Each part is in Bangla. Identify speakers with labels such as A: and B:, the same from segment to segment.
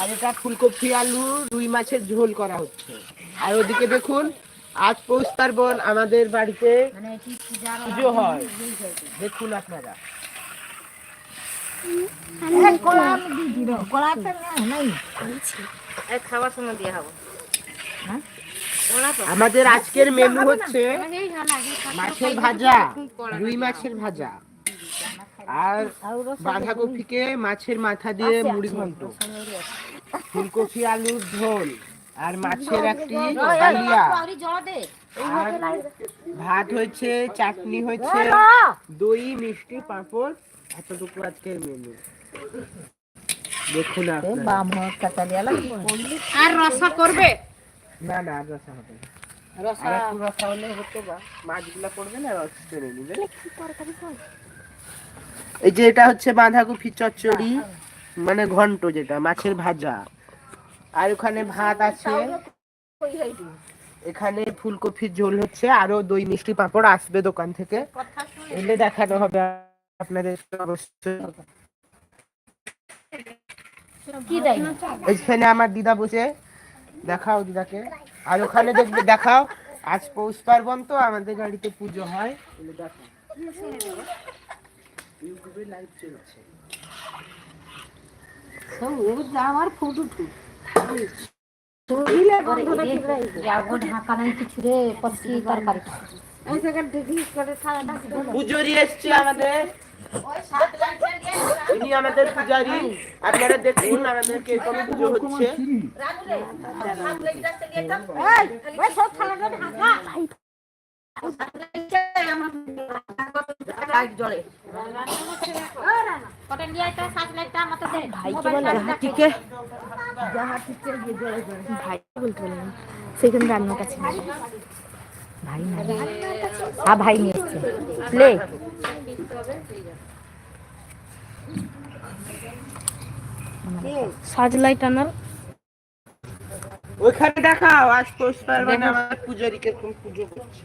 A: আর এটা ফুলকপি আলু রুই মাছের ঝোল করা হচ্ছে। আর ওদিকে দেখুন আজ পৌষ পার্বণ আমাদের বাড়িতে পুজো হয়। দেখুন আপনারা।
B: হব
A: আমাদের আজকের মেনু হচ্ছে মাছের ভাজা রুই মাছের ভাজা। আর বাঁধাকপিকে মাছের মাথা দিয়ে মুড়ি ঘন্ট। ফুলকপি আলুর ঝোল আর মাছের একটি ডালিয়া আর ভাত হয়েছে চাটনি হয়েছে দই মিষ্টি পাঁপড়। এতটুকু আজকের মেনু দেখুন।
B: আর রসা করবে?
A: না না আর রসা হবে না। আর রসা হলে হতো বা মাছগুলা করবে না রস টেনে নিবে এই যে এটা হচ্ছে বাঁধাকপি চচ্চড়ি মানে ঘন্ট যেটা মাছের ভাজা। আর ওখানে ভাত আছে। এখানে ফুলকপির ঝোল হচ্ছে আরও দই মিষ্টি পাঁপড় আসবে দোকান থেকে। এলে দেখানো হবে আপনাদের অবশ্যই। এখানে আমার দিদা বসে। দেখাও দিদাকে। আর ওখানে দেখবে দেখাও। আজ পৌষ পার্বণ তো আমাদের বাড়িতে পুজো হয়। দেখাও। ইউটিউবে লাইভ চলছে
B: আমার ফটো ঢাকা নাই কিছু রে পচি তরকারি
A: পুজোরি এসছে আমাদের ইনি আমাদের পূজারি আপনারা দেখুন আমাদের পুজো হচ্ছে
B: ভাই সেখানে রান্নার কাছে নিয়ে ভাই না হ্যাঁ ভাই নিয়ে এসছে। লে। সাজলাই টানার
A: ওইখানে দেখাও আজ পৌষ পার্বণে আমাদের পূজারি পুজো করছে।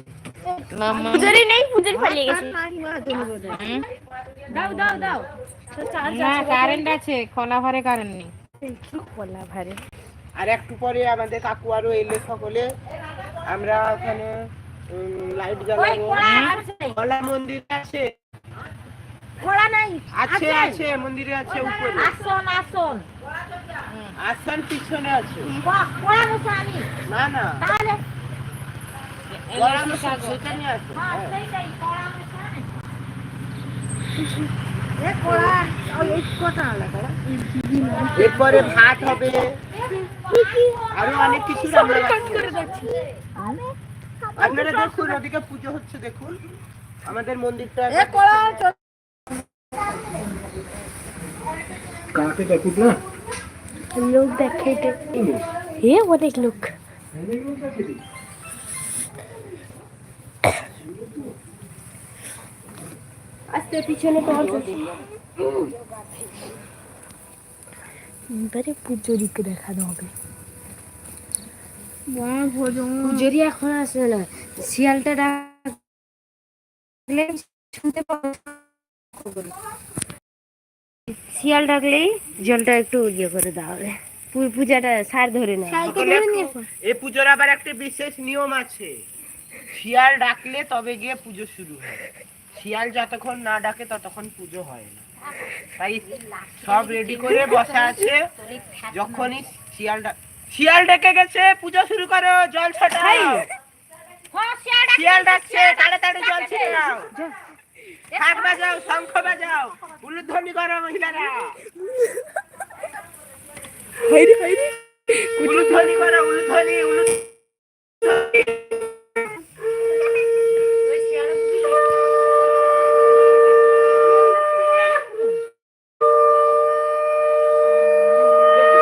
B: পুজারি নেই পুজারি পালিয়ে গেছে।
C: না কারেন্ট আছে খোলা ঘরে কারেন্ট নেই।
B: বলা ভারে।
A: আর একটু পরে আমাদের কাকু আরও এলে সকলে আমরা ওখানে লাইট জ্বালাবো। কলা মন্দির আছে।
B: ঘোড়া নাই
A: আছে আছে। মন্দিরে আছে উপরে।
B: আসন আসন।
A: আসান পিছনে আছে। না না।
B: তাহলে
A: এরপরে ভাত হবে। আরও অনেক কিছু। আপনারা দেখুন ওদিকে পুজো হচ্ছে দেখুন। আমাদের মন্দিরটা
B: লোক দেখে হে অনেক লোক। আস্তে পিছনে এবারে পুজোরিকে দেখানো হবে। পুজোরি এখন আসবে না। শিয়ালটা ডাকলে শুনতে পাবো শিয়াল ডাকলেই জলটা একটু ইয়ে করে দেওয়া হবে। পূজাটা সার ধরে নেয়
A: এই পুজোর আবার একটা বিশেষ নিয়ম আছে। শিয়াল ডাকলে তবে গিয়ে পুজো শুরু হয়। শিয়াল যতক্ষণ না ডাকে ততক্ষণ পুজো হয় না। তাই সব রেডি করে বসা আছে। যখনই শিয়াল ডাক শিয়াল ডেকে গেছে পুজো শুরু করো জল ছটাও শিয়াল ডাকছে তাড়াতাড়ি জল ছিটাও। শাক বাজাও শঙ্খ বাজাও উলুধ্বনি করো মহিলারা। উলুধ্বনি করো উলুধ্বনি উলুধ্বনি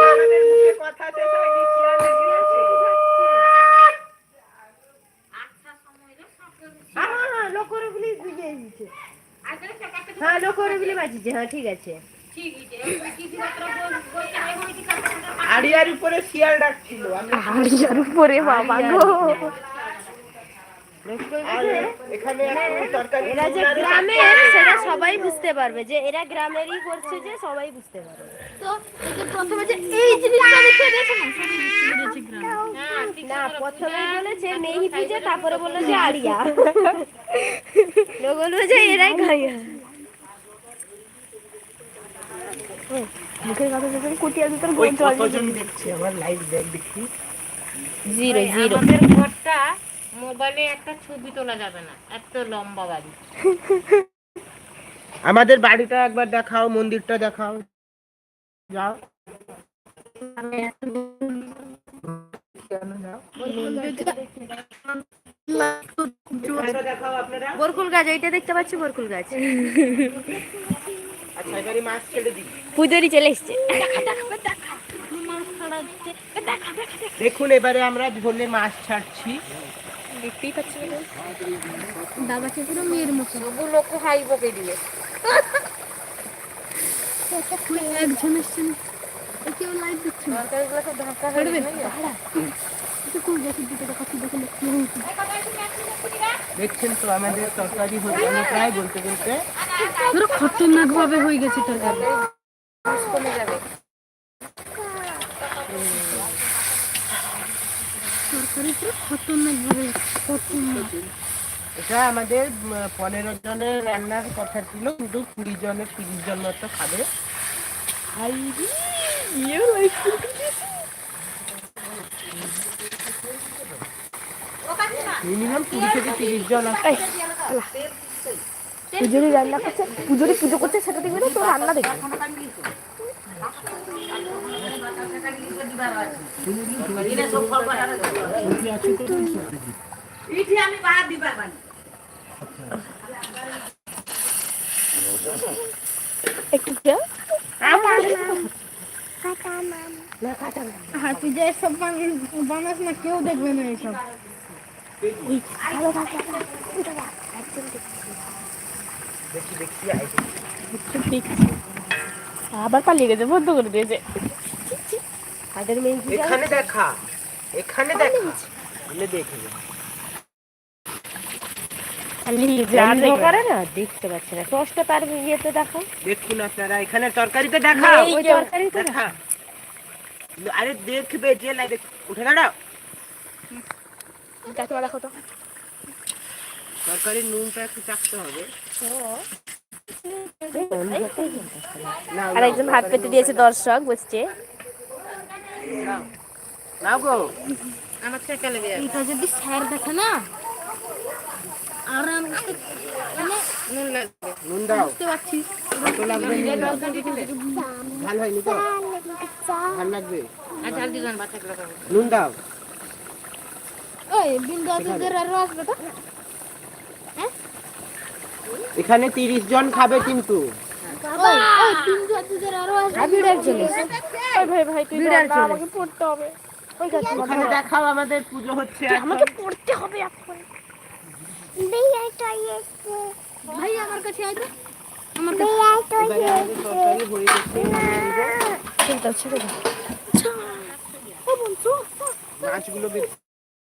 A: আমাদের মুখে কথা শেষ হয়নি, শিয়াল ডেকে গেছে।
B: হ্যাঁ লোকরগুলি বুঝে দিচ্ছে লোকরগুলি বাজিছে হ্যাঁ ঠিক আছে।
A: আড়িয়ার উপরে শিয়াল ডাকছিল আমরা
B: হাড়িয়ার উপরে বাবা গো। এরা যে সেটা সবাই বুঝতে পারবে যে এরা গ্রামেরই করছে যে সবাই বুঝতে পারবে।
D: তো যে প্রথমে যে এই জিনিসটা দেখে দিয়েছে না? সবই বুঝতে পেরেছি গ্রামে।
B: না প্রথমে বলেছে মেহি পিজে তারপরে বলল যে আরিয়া। লোক বলল যে এরাই খাইয়া মুখের কথা যখন কুটিয়ার ভিতর
A: ওই কতজন দেখছে? আমার লাইভ দেখ দেখি।
B: Zero zero.
C: আমাদের ঘরটা মোবাইলে একটা ছবি তোলা যাবে না এত লম্বা বাড়ি।
A: আমাদের বাড়িটা একবার দেখাও মন্দিরটা দেখাও। যাও।
B: বরকুল গাছ এইটা দেখতে পাচ্ছি বরকুল গাছ।
A: আচ্ছা
B: চলে এসছে।
A: দেখুন এবারে আমরা ঝোলে মাছ ছাড়ছি।
B: দেখতেই পাচ্ছি
D: দাদাকে পুরো মেয়ের মতো।
C: তবু লোক হাই বকে দিবে
D: একজন এসছে না। কেউ লাইভ দিচ্ছে না। ছাড়বে
A: দেখছেন তো আমাদের তরকারি হচ্ছে প্রায় বলতে বলতে।
D: পুরো খতরনাক ভাবে হয়ে গেছে তরকারি
C: কমে যাবে
D: তরকারি পুরো খতরনাক ভাবে খতরনাক।
A: এটা আমাদের পনেরো জনের রান্নার কথা ছিল কিন্তু কুড়ি জনের তিরিশ জন মতো খাবে। মিনিমাম কুড়ি থেকে তিরিশ জন আছে।
B: পুজোরই রান্না করছে পুজোরই পুজো করছে সেটা দেখবে না তো রান্না দেখবে। একটু খেয়ে
D: হ্যাঁ তুই যে সব বানাস না কেউ দেখবে না এসব
A: দেখি দেখি আই
B: আবার পালিয়ে গেছে বন্ধ করে দিয়েছে। মেয়ে
A: এখানে দেখা এখানে দেখা। দেখে
B: না? দেখতে পাচ্ছে না। ইয়েতে দেখো
A: দেখুন আপনারা এখানে তরকারিতে
B: ওই তরকারিতে
A: দেখা। আরে দেখবে যে লাগে উঠে দাঁড়াও।
B: দেখো দেখো তো।
A: তরকারির নুনটা একটু চাকতে হবে।
B: আর একজন হাত পেতে দিয়েছে দর্শক বসছে।
A: নাও গো।
C: আমার
D: এটা যদি স্যার দেখে না আর আমি মানে
C: নুন লাগবে।
A: নুন দাও।
D: বুঝতে পারছি।
A: কত লাগবে ভালো হয়নি তো? ভালো লাগবে?
C: আর ঝাল বাচ্চাগুলো
A: নুন দাও।
D: ওই বিন্দু আদিদের আরও আসবে তো?
A: এখানে তিরিশ জন খাবে কিন্তু।
D: ওই ওই বিন্দু আদিদের আরও আসবে।
B: বিড়াল চলে ভাই ভাই তুই আমাকে পড়তে হবে। ওই গাছ
A: ওখানে দেখাও আমাদের পুজো হচ্ছে
B: আমাকে পড়তে হবে এখন।
D: ভাই আমার কাছে
A: হয়ে বের করে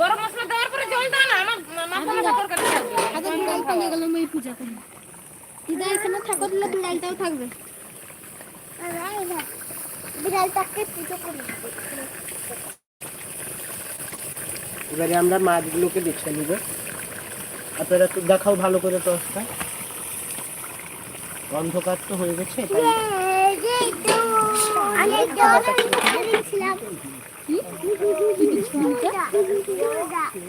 C: গরম মশলা দেওয়ার পরে জল দাও না আমার মাথা
D: আগে এই পূজা করে দিদা এখানে থাকো দিলে বিড়ালটাও থাকবে।
A: এবারে আমরা মাছগুলোকে দেখে নিব। আপনারা তো দেখাও ভালো করে টসটা অন্ধকার তো হয়ে গেছে তাই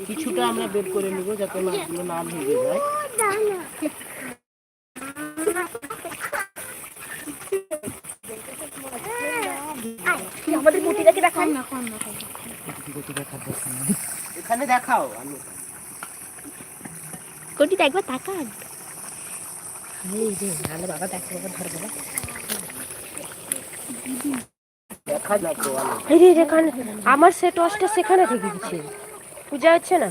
A: কিছুটা আমরা বের করে নিব যাতে মাছগুলো না ভেঙে যায়।
B: আমাদের মুটিটাকে দেখান
D: না কম না
A: এখানে দেখাও আমি।
B: কোটিটা একবার তাকান। এই রে নাহলে বাবা দেখো বাবা ধর বাবা
E: আমার সেট ওয়াশটা সেখানে থেকে গেছে পূজা হচ্ছে না?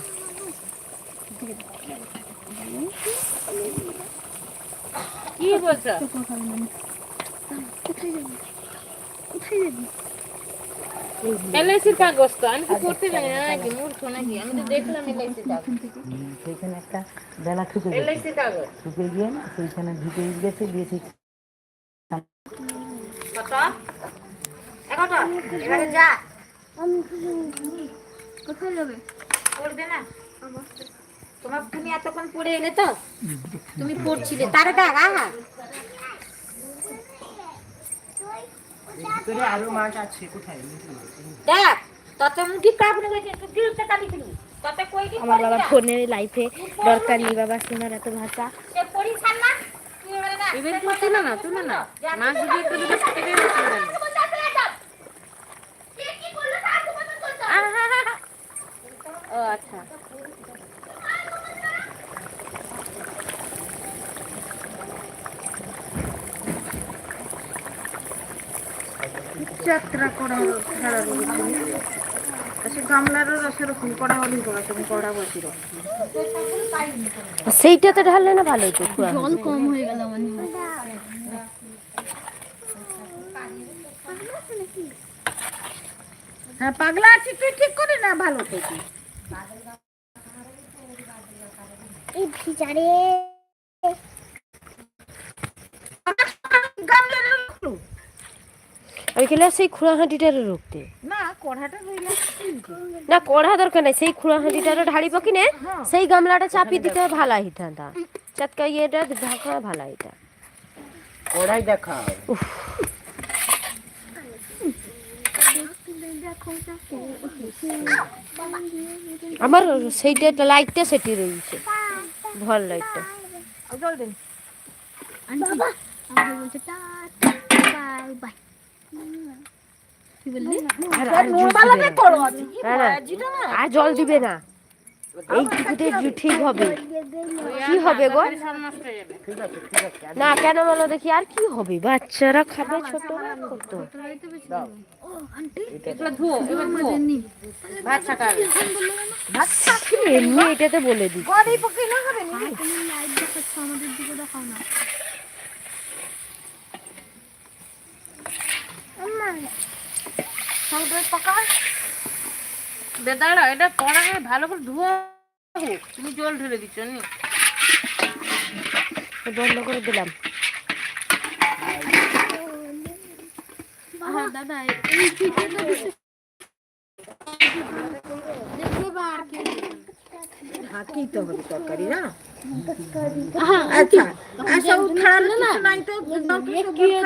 E: কি বলছো? এলআইসির আমি তো করতে জানি না নাকি মূর্খ নাকি? আমি তো দেখলাম এলআইসির কাগজ।
F: সেইখানে একটা বেলা ঠুকে গেছে।
E: এলআইসির কাগজ?
F: ঠুকে গিয়ে না সেইখানে ঢুকে গেছে দিয়ে
E: যা।
D: কোথায় যাবে?
B: পড়বে না। তোমার তুমি এতক্ষণ পড়ে এলে তো? তুমি পড়ছিলে। তারে দেখ আহা।
A: আরও মাছ আছে কোথায়?
B: দেখ তত মুখি কাপড় গেছে তুই তুমি আমার বাবা ফোনে লাইফে দরকার নেই বাবা শোনার এত ভাষা। না? তুই এবার
E: তুলে না না। যদি একটু দুটো থেকে ও আচ্ছা। যাত্রা করা ছাড়া রয়েছে গামলারও করা করা বসির সেইটাতে ঢাললে না ভালো হতো
D: জল কম হয়ে গেল মনে হ্যাঁ
E: পাগলা আছি তুই ঠিক করে না ভালো তুই
D: এই ভিজারে।
E: আমি খেলে সেই খুঁড়া হাঁটিটারে রুখতে
F: না কড়াটা
E: না কড়া দরকার নাই সেই খুঁড়া হাঁটিটারে ঢাড়ি পকিনে সেই গামলাটা চাপি দিতে ভালো হইতান্তা চাতকা ইয়েটা ঢাকা ভালো হইতা
A: ওরাই দেখাও।
E: আমার সেইটা লাইটটা সেটি রয়েছে ভালো লাইটটা আর জল দিবে না এইটুকুতে ঠিক হবে। কি হবে গো?
A: ঠিক আছে ঠিক আছে
E: না কেন বলো দেখি আর কি হবে? বাচ্চারা খাবে ছোট কত?
D: ও আন্টি
E: এমনি এটাতে বলে দিই
D: তুমি লাইট দেখাচ্ছ আমাদের দিকে দেখাও না।
E: দাঁড়া এটা পড়া ভালো করে ধোয়া হোক তুমি জল ঢেলে দিচ্ছ নি? বন্ধ করে দিলাম।
D: দাদা এই
F: তো হবে তরকারি না?
D: হ্যাঁ
F: আচ্ছা আচ্ছা
D: না।
F: না নাই তো?
D: দেখবে।